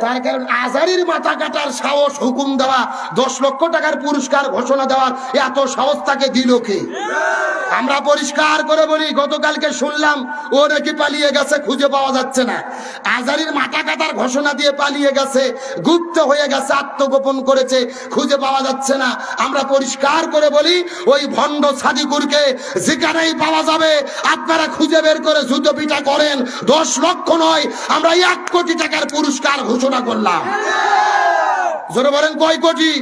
তার কারণ আজারির মাথা কাটার সাহস হুকুম দেওয়া, দশ লক্ষ টাকার পুরস্কার ঘোষণা দেওয়ার এত সাহস তাকে দিল কে? আমরা পরিষ্কার করে বলি, গতকালকে শুনলাম, ও নাকি পালিয়ে গেছে, খুঁজে পাওয়া যাচ্ছে না। আজারির মাথা কাটার ঘোষণা দিয়ে পালিয়ে গেছে, গুপ্ত হয়ে গেছে, আত্মগোপন করেছে, খুঁজে পাওয়া যাচ্ছে না। আমরা পরিষ্কার করে বলি, ওই ভণ্ড সাদিকুরকে যেখানেই পাওয়া যাবে, আপনারা খুঁজে বের করে জুতো পিঠা করেন। দশ লক্ষ নয়, আমরা এক কোটি টাকার পুরস্কার ঘোষণা করলাম। জোরে বলেন, কয় কোটি?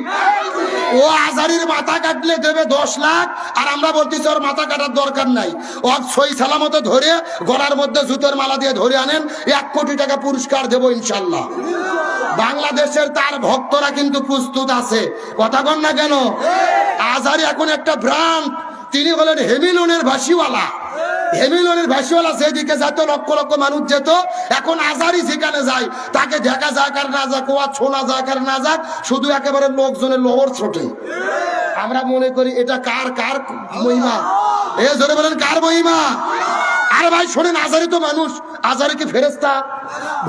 ও আজারির মাথা কাটলে দেবে দশ লাখ, আর আমরা বলতেছি ওর মাথা কাটার দরকার নাই। ও সই সালামতে ধরে গলার মধ্যে জুতোর মালা দিয়ে ধরে আনেন, এক কোটি টাকা পুরস্কার দেবো ইনশাল্লাহ। বাংলাদেশের তার ভক্তরা কিন্তু প্রস্তুত আছে। কথা কন না কেন? আজারি এখন একটা ব্রান্ড, তিনি হলেন হেমিলনের ভাসিওয়ালা হেমিলনের ভাসিওয়ালা সেদিকে যেত লক্ষ লক্ষ মানুষ যেত। এখন আজারি যেখানে যায়। তাকে দেখা যাক আর না যাক ওয়া ছোলা যাক আর না যাক শুধু একেবারে লোকজনের লোহর ছোটে। আমরা মনে করি এটা কার কার মহিমা? এ জোরে বলেন, কার মহিমা? আর ভাই, শোনেন, আজারি তো মানুষ। আজারি কি ফেরেস্তা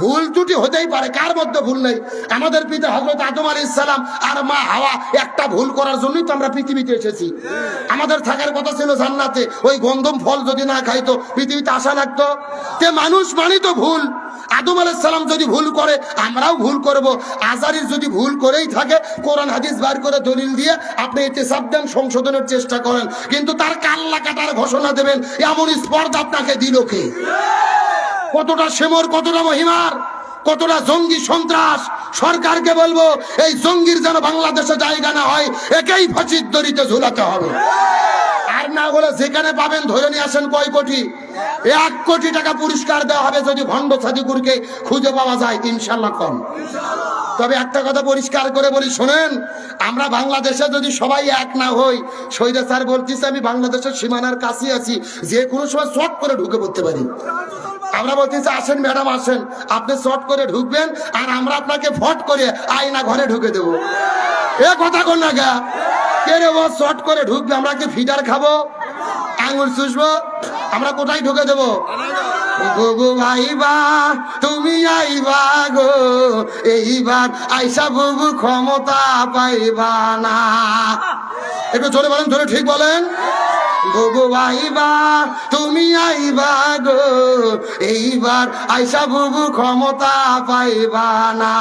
ভুল ত্রুটি হতেই পারে, কার মধ্যে ভুল নেই? আমাদের পিতা হজরত আদম আলী ইসলাম আর মা হাওয়া একটা ভুল করার জন্যই তো আমরা পৃথিবীতে এসেছি। আমাদের থাকার কথা ছিল জান্নাতে, ওই গন্ধম ফল যদি না খাইতো, পৃথিবীতে আসা লাগতো? তে মানুষ মানি তো ভুল। আদম আলাইসালাম যদি ভুল করে, আমরাও ভুল করব। আজারির যদি ভুল করেই থাকে, কোরআন হাদিস বার করে দলিল দিয়ে আপনি এতে সাবধান সংশোধনের চেষ্টা করেন। কিন্তু তার কাল্লা কাটার ঘোষণা দেবেন, এমন স্পর্ধা আপনাকে দিল কে? কতটা সেমর কতটা মহিমার, কতটা জঙ্গি সন্ত্রাস, সরকারকে বলব, এই জঙ্গির যেন বাংলাদেশে জায়গা না হয়, একেই ফাঁসির দড়িতে ঝুলাতে হবে। আর না হলে যেখানে পাবেন ধরে নিয়ে আসেন কয় কোটি? এক কোটি টাকা পুরস্কার দেওয়া হবে যদি ভণ্ড সাদিকুরকে খুঁজে পাওয়া যায় ইনশাল্লাহ কম। তবে একটা কথা পরিষ্কার করে বলি, শোনেন, আমরা বাংলাদেশে যদি সবাই এক না হই সৈদা স্যার বলতেছে, আমি বাংলাদেশের সীমানার কাছে আছি, যে কোনো সময় শর্ট করে ঢুকে পড়তে পারি। আমরা বলতেছি আসেন, ম্যাডাম আসেন। আপনি শর্ট করে ঢুকবেন আর আমরা আপনাকে ফট করে আয়না ঘরে ঢুকে দেবো। এ কথা কোন না গা। কে রে ও শর্ট করে ঢুকবে? আমরা কি ফিডার খাব? আঙুল চুষবো? আমরা কোথায় ঢুকে দেবো? গো ভাইবা, তুমি আইবা গো। এইবার আইসা বুবু ক্ষমতা পাইবা না। একটু জোরে বলেন, জোরে ঠিক বলেন। গো আইবা তুমি আইবা গো। এইবার আইসা বুবু ক্ষমতা পাইবা না।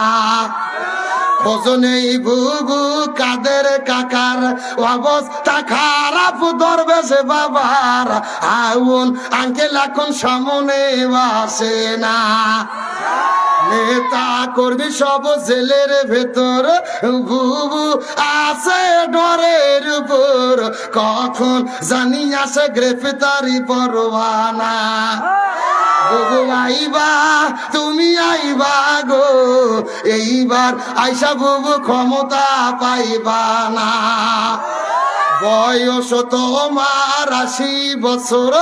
বুবু কাদের কাকার? অবস্থা খারাপ বাবার। আউন আঙ্কেল এখন সামনে আসে না। নেতা করবি সব জেলের ভেতর, বুবু আছে ডরের উপর কখন জানি আসে গ্রেফতারি পরবানা আইবা, তুমি আইবা গো, এইবার আইসা বুবু ক্ষমতা পাইবা না। বয়স তোমার আশি বছর,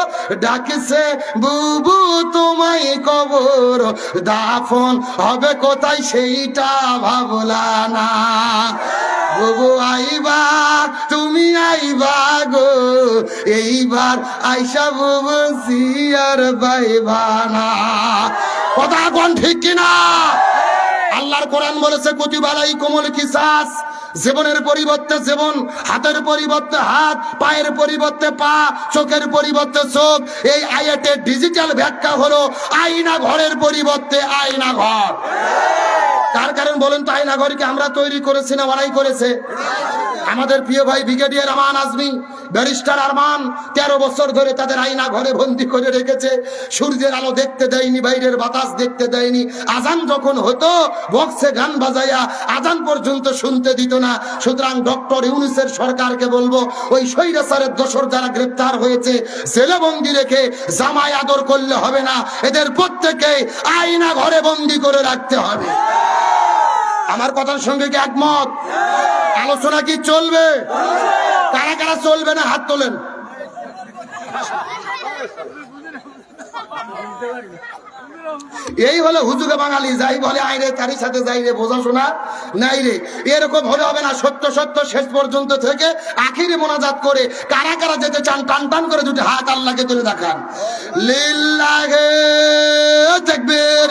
ডাকছে বুবু তোমায় কবর। দাফন হবে কোথায় সেইটা ভাবলা না। বুবু আইবা তুমি আইবা গো। এইবার আইসা বুবু সিয়ার বাইবা না কথা কোন ঠিক কিনা? আল্লাহর কোরআন বলেছে, কুতিবালাই কোমল কিসাস। জীবনের পরিবর্তে জীবন, হাতের পরিবর্তে হাত, পায়ের পরিবর্তে পা, চোখের পরিবর্তে চোখ। এই আইএটের ডিজিটাল ব্যাখ্যা হলো আয়না ঘরের পরিবর্তে আয়না ঘর। তার কারণ বলেন তো আয়না ঘরকে আমরা তৈরি করেছি না ওরাই করেছে? আমাদের প্রিয় ভাই ব্রিগেডিয়ার আমান আজমি, ব্যারিস্টার আরমান, তেরো বছর ধরে তাদের আয়না ঘরে বন্দি করে রেখেছে। সূর্যের আলো দেখতে দেয়নি, বাইরের বাতাস দেখতে দেয়নি। আজান যখন হতো, বক্সে গান বাজাইয়া আজান পর্যন্ত শুনতে দিত না। সুতরাং ডক্টর ইউনিসের সরকারকে বলব, ওই স্বৈরাচারের দোসর যারা গ্রেপ্তার হয়েছে জেলে বন্দি রেখে জামাই আদর করলে হবে না। এদের প্রত্যেকে আয়না ঘরে বন্দি করে রাখতে হবে। আমার কথার সঙ্গে কি একমত? আলোচনা কি চলবে? কারা কারা চলবে না হাত তোলেন? এই হলো হুজুগে বাঙালি, যাই বলে আইরে, তারই সাথে যাই রে বোঝাশোনা নাই রে, এরকম হলে হবে না সত্য সত্য শেষ পর্যন্ত থেকে আখিরে মোনাজাত করে কারা কারা যেতে চান, টান টান করে দুটি হাত আল্লাহকে তুলে দেখান। লিল্লাহে তাকবীর।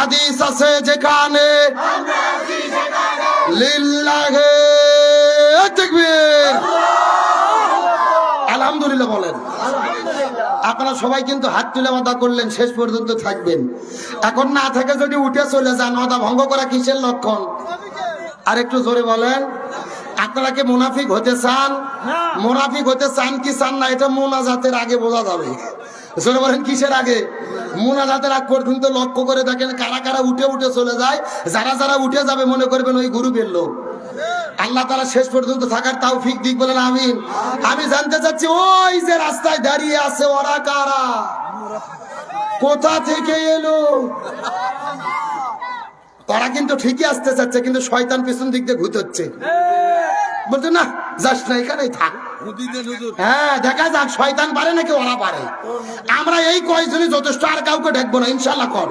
হাদিস আছে যেখানে লিল্লাহে তাকবীর। আলহামদুলিল্লাহ বলেন। আপনারা সবাই কিন্তু হাত তুলে মাথা করলেন শেষ পর্যন্ত থাকবেন। এখন না থেকে যদি উঠে চলে যান মাথা ভঙ্গ করা কিসের লক্ষণ? আর একটু জোরে বলেন। আপনারা কি মুনাফিক হতে চান? মুনাফিক হতে চান কি চান না এটা মোনাজাতের আগে বোঝা যাবে। জোরে বলেন কিসের আগে? মোনাজাতের আগ পর্যন্ত লক্ষ্য করে দেখেন কারা কারা উঠে উঠে চলে যায়, যারা যারা উঠে যাবে মনে করবেন ওই আল্লাহ তারা শেষ পর্যন্ত থাকার তাও ফিক দিক বলেন আমি জানতে চাচ্ছি, ওই যে রাস্তায় দাঁড়িয়ে আছে ওরা কারা? কোথা থেকে এলো? তারা কিন্তু ঠিকই আসতে চাচ্ছে, কিন্তু শয়তান পিছন দিক দিয়ে ঘুরতে বলছে না যাস না এখানেই থাক। হ্যাঁ দেখা যাক শয়তান পারে নাকি ওরা পারে। আমরা এই কয়জনই যথেষ্ট আর কাউকে দেখব না ইনশাল্লাহ কর।